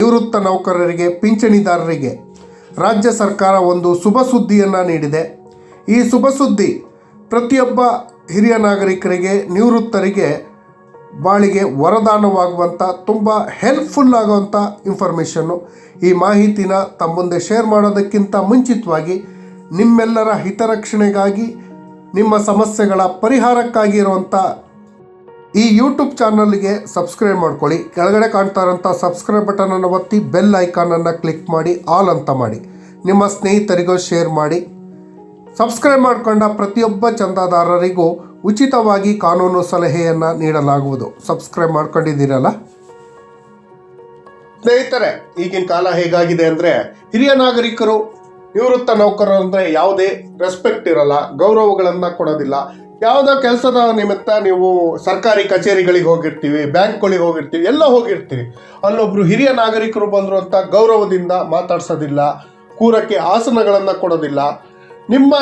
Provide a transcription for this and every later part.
ನಿವೃತ್ತ ನೌಕರರಿಗೆ, ಪಿಂಚಣಿದಾರರಿಗೆ ರಾಜ್ಯ ಸರ್ಕಾರ ಒಂದು ಶುಭ ಸುದ್ದಿಯನ್ನು ನೀಡಿದೆ. ಈ ಶುಭ ಸುದ್ದಿ ಪ್ರತಿಯೊಬ್ಬ ಹಿರಿಯ ನಾಗರಿಕರಿಗೆ, ನಿವೃತ್ತರಿಗೆ ಬಾಳಿಗೆ ವರದಾನವಾಗುವಂಥ ತುಂಬ ಹೆಲ್ಪ್ಫುಲ್ ಆಗುವಂಥ ಇನ್ಫಾರ್ಮೇಷನ್ನು ಈ ಮಾಹಿತಿನ ತಮ್ಮ ಮುಂದೆ ಶೇರ್ ಮಾಡೋದಕ್ಕಿಂತ ಮುಂಚಿತವಾಗಿ ನಿಮ್ಮೆಲ್ಲರ ಹಿತರಕ್ಷಣೆಗಾಗಿ, ನಿಮ್ಮ ಸಮಸ್ಯೆಗಳ ಪರಿಹಾರಕ್ಕಾಗಿ ಇರುವಂಥ ಈ ಯೂಟ್ಯೂಬ್ ಚಾನಲ್ಗೆ ಸಬ್ಸ್ಕ್ರೈಬ್ ಮಾಡ್ಕೊಳ್ಳಿ. ಕೆಳಗಡೆ ಕಾಣ್ತಾ ಇರೋಂಥ ಸಬ್ಸ್ಕ್ರೈಬ್ ಬಟನನ್ನು ಒತ್ತಿ ಬೆಲ್ ಐಕಾನನ್ನು ಕ್ಲಿಕ್ ಮಾಡಿ, ಆಲ್ ಅಂತ ಮಾಡಿ. ನಿಮ್ಮ ಸ್ನೇಹಿತರಿಗೂ ಶೇರ್ ಮಾಡಿ. ಸಬ್ಸ್ಕ್ರೈಬ್ ಮಾಡಿಕೊಂಡ ಪ್ರತಿಯೊಬ್ಬ ಚಂದಾದಾರರಿಗೂ ಉಚಿತವಾಗಿ ಕಾನೂನು ಸಲಹೆಯನ್ನು ನೀಡಲಾಗುವುದು. ಸಬ್ಸ್ಕ್ರೈಬ್ ಮಾಡ್ಕೊಂಡಿದ್ದೀರಲ್ಲ? ಸ್ನೇಹಿತರೆ, ಈಗಿನ ಕಾಲ ಹೇಗಾಗಿದೆ ಅಂದರೆ, ಹಿರಿಯ ನಾಗರಿಕರು ನಿವೃತ್ತ ನೌಕರರು ಅಂದರೆ ಯಾವುದೇ ರೆಸ್ಪೆಕ್ಟ್ ಇರಲ್ಲ, ಗೌರವಗಳನ್ನು ಕೊಡೋದಿಲ್ಲ. ಯಾವುದೋ ಕೆಲಸದ ನಿಮಿತ್ತ ನೀವು ಸರ್ಕಾರಿ ಕಚೇರಿಗಳಿಗೆ ಹೋಗಿರ್ತೀವಿ, ಬ್ಯಾಂಕ್ಗಳಿಗೆ ಹೋಗಿರ್ತೀವಿ, ಎಲ್ಲ ಹೋಗಿರ್ತೀವಿ ಅಲ್ಲೊಬ್ರು ಹಿರಿಯ ನಾಗರಿಕರು ಬಂದರು ಅಂತ ಗೌರವದಿಂದ ಮಾತಾಡ್ಸೋದಿಲ್ಲ, ಕೂರಕ್ಕೆ ಆಸನಗಳನ್ನು ಕೊಡೋದಿಲ್ಲ, ನಿಮ್ಮ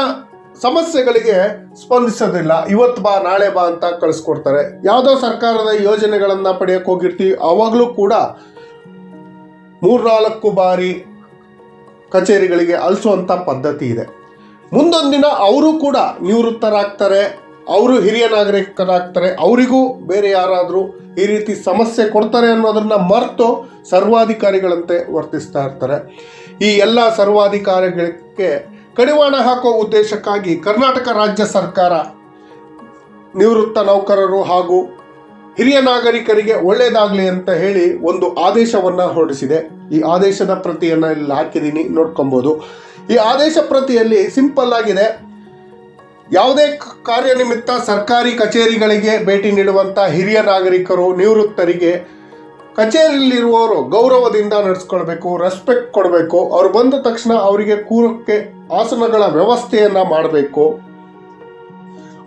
ಸಮಸ್ಯೆಗಳಿಗೆ ಸ್ಪಂದಿಸೋದಿಲ್ಲ, ಇವತ್ತು ಬಾ, ನಾಳೆ ಬಾ ಅಂತ ಕಳಿಸ್ಕೊಡ್ತಾರೆ. ಯಾವುದೋ ಸರ್ಕಾರದ ಯೋಜನೆಗಳನ್ನು ಪಡೆಯೋಕ್ಕೆ ಹೋಗಿರ್ತೀವಿ ಆವಾಗಲೂ ಕೂಡ ಮೂರ್ನಾಲ್ಕು ಬಾರಿ ಕಚೇರಿಗಳಿಗೆ ಅಲಿಸುವಂಥ ಪದ್ಧತಿ ಇದೆ. ಮುಂದೊಂದು ದಿನ ಅವರು ಕೂಡ ನಿವೃತ್ತರಾಗ್ತಾರೆ. ಅವರು ಹಿರಿಯ ನಾಗರಿಕರಾಗ್ತಾರೆ, ಅವರಿಗೂ ಬೇರೆ ಯಾರಾದರೂ ಈ ರೀತಿ ಸಮಸ್ಯೆ ಕೊಡ್ತಾರೆ ಅನ್ನೋದನ್ನ ಮರೆತು ಸರ್ವಾಧಿಕಾರಿಗಳಂತೆ ವರ್ತಿಸ್ತಾ ಇರ್ತಾರೆ. ಈ ಎಲ್ಲ ಸರ್ವಾಧಿಕಾರಿಗಳಿಗೆ ಕಡಿವಾಣ ಹಾಕೋ ಉದ್ದೇಶಕ್ಕಾಗಿ ಕರ್ನಾಟಕ ರಾಜ್ಯ ಸರ್ಕಾರ ನಿವೃತ್ತ ನೌಕರರು ಹಾಗೂ ಹಿರಿಯ ನಾಗರಿಕರಿಗೆ ಒಳ್ಳೆಯದಾಗಲಿ ಅಂತ ಹೇಳಿ ಒಂದು ಆದೇಶವನ್ನು ಹೊರಡಿಸಿದೆ. ಈ ಆದೇಶದ ಪ್ರತಿಯನ್ನು ಇಲ್ಲಿ ಹಾಕಿದ್ದೀನಿ, ನೋಡ್ಕೊಬೋದು. ಈ ಆದೇಶ ಪ್ರತಿಯಲ್ಲಿ ಸಿಂಪಲ್ ಆಗಿದೆ. ಯಾವುದೇ ಕಾರ್ಯನಿಮಿತ್ತ ಸರ್ಕಾರಿ ಕಚೇರಿಗಳಿಗೆ ಭೇಟಿ ನೀಡುವಂಥ ಹಿರಿಯ ನಾಗರಿಕರು, ನಿವೃತ್ತರಿಗೆ ಕಚೇರಿಯಲ್ಲಿರುವವರು ಗೌರವದಿಂದ ನಡೆಸ್ಕೊಳ್ಬೇಕು ರೆಸ್ಪೆಕ್ಟ್ ಕೊಡಬೇಕು. ಅವ್ರು ಬಂದ ತಕ್ಷಣ ಅವರಿಗೆ ಕೂರಕ್ಕೆ ಆಸನಗಳ ವ್ಯವಸ್ಥೆಯನ್ನು ಮಾಡಬೇಕು.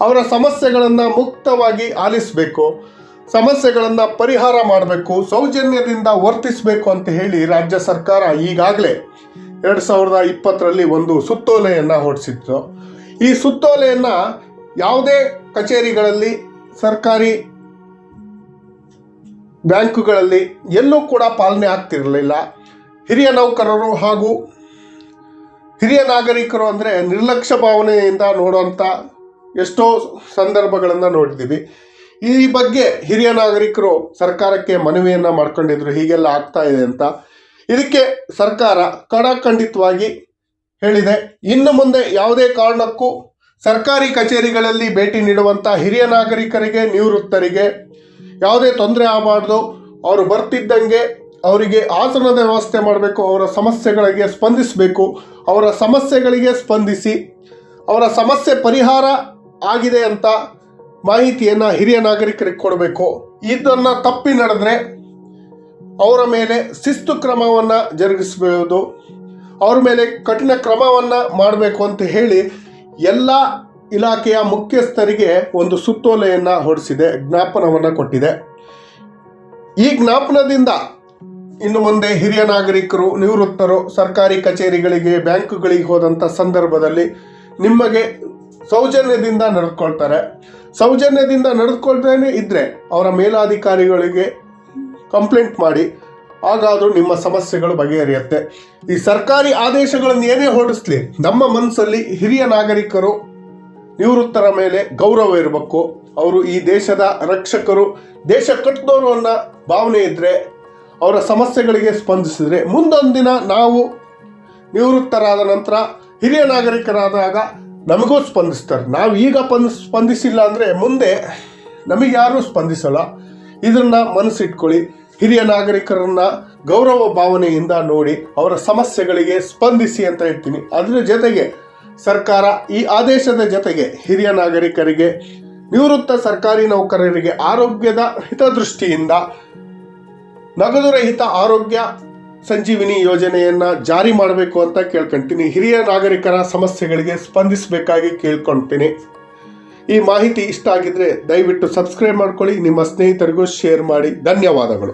ಅವರ ಸಮಸ್ಯೆಗಳನ್ನು ಮುಕ್ತವಾಗಿ ಆಲಿಸಬೇಕು. ಸಮಸ್ಯೆಗಳನ್ನು ಪರಿಹಾರ ಮಾಡಬೇಕು. ಸೌಜನ್ಯದಿಂದ ವರ್ತಿಸಬೇಕು ಅಂತ ಹೇಳಿ ರಾಜ್ಯ ಸರ್ಕಾರ ಈಗಾಗಲೇ ಎರಡು ಸಾವಿರದ ಇಪ್ಪತ್ತರಲ್ಲಿ ಒಂದು ಸುತ್ತೋಲೆಯನ್ನು ಹೊರಡಿಸಿತ್ತು ಈ ಸುತ್ತೋಲೆಯನ್ನು ಯಾವುದೇ ಕಚೇರಿಗಳಲ್ಲಿ, ಸರ್ಕಾರಿ ಬ್ಯಾಂಕುಗಳಲ್ಲಿ ಎಲ್ಲೂ ಕೂಡ ಪಾಲನೆ ಆಗ್ತಿರಲಿಲ್ಲ. ಹಿರಿಯ ನೌಕರರು ಹಾಗೂ ಹಿರಿಯ ನಾಗರಿಕರು ಅಂದರೆ ನಿರ್ಲಕ್ಷ್ಯ ಭಾವನೆಯಿಂದ ನೋಡುವಂಥ ಎಷ್ಟೋ ಸಂದರ್ಭಗಳನ್ನು ನೋಡಿದ್ದೀವಿ. ಈ ಬಗ್ಗೆ ಹಿರಿಯ ನಾಗರಿಕರು ಸರ್ಕಾರಕ್ಕೆ ಮನವಿಯನ್ನು ಮಾಡ್ಕೊಂಡಿದ್ರು, ಹೀಗೆಲ್ಲ ಆಗ್ತಾ ಇದೆ ಅಂತ. ಇದಕ್ಕೆ ಸರ್ಕಾರ ಕಡಖಂಡಿತವಾಗಿ ಹೇಳಿದೆ. ಇನ್ನು ಮುಂದೆ ಯಾವುದೇ ಕಾರಣಕ್ಕೂ ಸರ್ಕಾರಿ ಕಚೇರಿಗಳಲ್ಲಿ ಭೇಟಿ ನೀಡುವಂಥ ಹಿರಿಯ ನಾಗರಿಕರಿಗೆ, ನಿವೃತ್ತರಿಗೆ ಯಾವುದೇ ತೊಂದರೆ ಆಗಬಾರ್ದು. ಅವರು ಬರ್ತಿದ್ದಂಗೆ ಅವರಿಗೆ ಆಸನದ ವ್ಯವಸ್ಥೆ ಮಾಡಬೇಕು, ಅವರ ಸಮಸ್ಯೆಗಳಿಗೆ ಸ್ಪಂದಿಸಬೇಕು. ಅವರ ಸಮಸ್ಯೆಗಳಿಗೆ ಸ್ಪಂದಿಸಿ, ಅವರ ಸಮಸ್ಯೆ ಪರಿಹಾರ ಆಗಿದೆ ಅಂತ ಮಾಹಿತಿಯನ್ನು ಹಿರಿಯ ನಾಗರಿಕರಿಗೆ ಕೊಡಬೇಕು. ಇದನ್ನು ತಪ್ಪಿ ನಡೆದ್ರೆ ಅವರ ಮೇಲೆ ಶಿಸ್ತು ಕ್ರಮವನ್ನು ಜರುಗಿಸಬಹುದು ಅವ್ರ ಮೇಲೆ ಕಠಿಣ ಕ್ರಮವನ್ನು ಮಾಡಬೇಕು ಅಂತ ಹೇಳಿ ಎಲ್ಲ ಇಲಾಖೆಯ ಮುಖ್ಯಸ್ಥರಿಗೆ ಒಂದು ಸುತ್ತೋಲೆಯನ್ನು ಹೊರಡಿಸಿದೆ ಜ್ಞಾಪನವನ್ನು ಕೊಟ್ಟಿದೆ. ಈ ಜ್ಞಾಪನದಿಂದ ಇನ್ನು ಮುಂದೆ ಹಿರಿಯ ನಾಗರಿಕರು, ನಿವೃತ್ತರು, ಸರ್ಕಾರಿ ಕಚೇರಿಗಳಿಗೆ, ಬ್ಯಾಂಕುಗಳಿಗೆ ಹೋದಂಥ ಸಂದರ್ಭದಲ್ಲಿ ನಿಮಗೆ ಸೌಜನ್ಯದಿಂದ ನಡೆದುಕೊಳ್ತಾರೆ. ಸೌಜನ್ಯದಿಂದ ನಡೆದುಕೊಳ್ತಾನೆ ಇದ್ದರೆ ಅವರ ಮೇಲಾಧಿಕಾರಿಗಳಿಗೆ ಕಂಪ್ಲೇಂಟ್ ಮಾಡಿ ಹಾಗಾದರೂ ನಿಮ್ಮ ಸಮಸ್ಯೆಗಳು ಬಗೆಹರಿಯುತ್ತೆ. ಈ ಸರ್ಕಾರಿ ಆದೇಶಗಳನ್ನು ಏನೇ ಹೊರಡಿಸ್ಲಿ, ನಮ್ಮ ಮನಸ್ಸಲ್ಲಿ ಹಿರಿಯ ನಾಗರಿಕರು ನಿವೃತ್ತರ ಮೇಲೆ ಗೌರವ ಇರಬೇಕು. ಅವರು ಈ ದೇಶದ ರಕ್ಷಕರು, ದೇಶ ಕಟ್ಟಿದವರು ಅನ್ನೋ ಭಾವನೆ ಇದ್ದರೆ ಅವರ ಸಮಸ್ಯೆಗಳಿಗೆ ಸ್ಪಂದಿಸಿದರೆ ಮುಂದೊಂದು ದಿನ ನಾವು ನಿವೃತ್ತರಾದ ನಂತರ ಹಿರಿಯ ನಾಗರಿಕರಾದಾಗ ನಮಗೂ ಸ್ಪಂದಿಸ್ತಾರೆ. ನಾವು ಈಗ ಪನ್ ಸ್ಪಂದಿಸಿಲ್ಲ ಅಂದರೆ ಮುಂದೆ ನಮಗೆ ಯಾರೂ ಸ್ಪಂದಿಸಲ್ಲ. ಇದನ್ನು ಮನಸ್ಸಿಟ್ಕೊಳ್ಳಿ. ಹಿರಿಯ ನಾಗರಿಕರನ್ನ ಗೌರವ ಭಾವನೆಯಿಂದ ನೋಡಿ ಅವರ ಸಮಸ್ಯೆಗಳಿಗೆ ಸ್ಪಂದಿಸಿ ಅಂತ ಹೇಳ್ತೀನಿ. ಅದರ ಜೊತೆಗೆ ಸರ್ಕಾರ ಈ ಆದೇಶದ ಜೊತೆಗೆ ಹಿರಿಯ ನಾಗರಿಕರಿಗೆ, ನಿವೃತ್ತ ಸರ್ಕಾರಿ ನೌಕರರಿಗೆ ಆರೋಗ್ಯದ ಹಿತದೃಷ್ಟಿಯಿಂದ ನಗದು ರಹಿತ ಆರೋಗ್ಯ ಸಂಜೀವಿನಿ ಯೋಜನೆಯನ್ನ ಜಾರಿ ಮಾಡಬೇಕು ಅಂತ ಕೇಳ್ಕೊಂತೀನಿ. ಹಿರಿಯ ನಾಗರಿಕರ ಸಮಸ್ಯೆಗಳಿಗೆ ಸ್ಪಂದಿಸಬೇಕಾಗಿ ಕೇಳ್ಕೊಳ್ತೀನಿ ಈ ಮಾಹಿತಿ ಇಷ್ಟ ಆಗಿದ್ರೆ ದಯವಿಟ್ಟು ಸಬ್ಸ್ಕ್ರೈಬ್ ಮಾಡ್ಕೊಳ್ಳಿ. ನಿಮ್ಮ ಸ್ನೇಹಿತರಿಗೂ ಶೇರ್ ಮಾಡಿ. ಧನ್ಯವಾದಗಳು.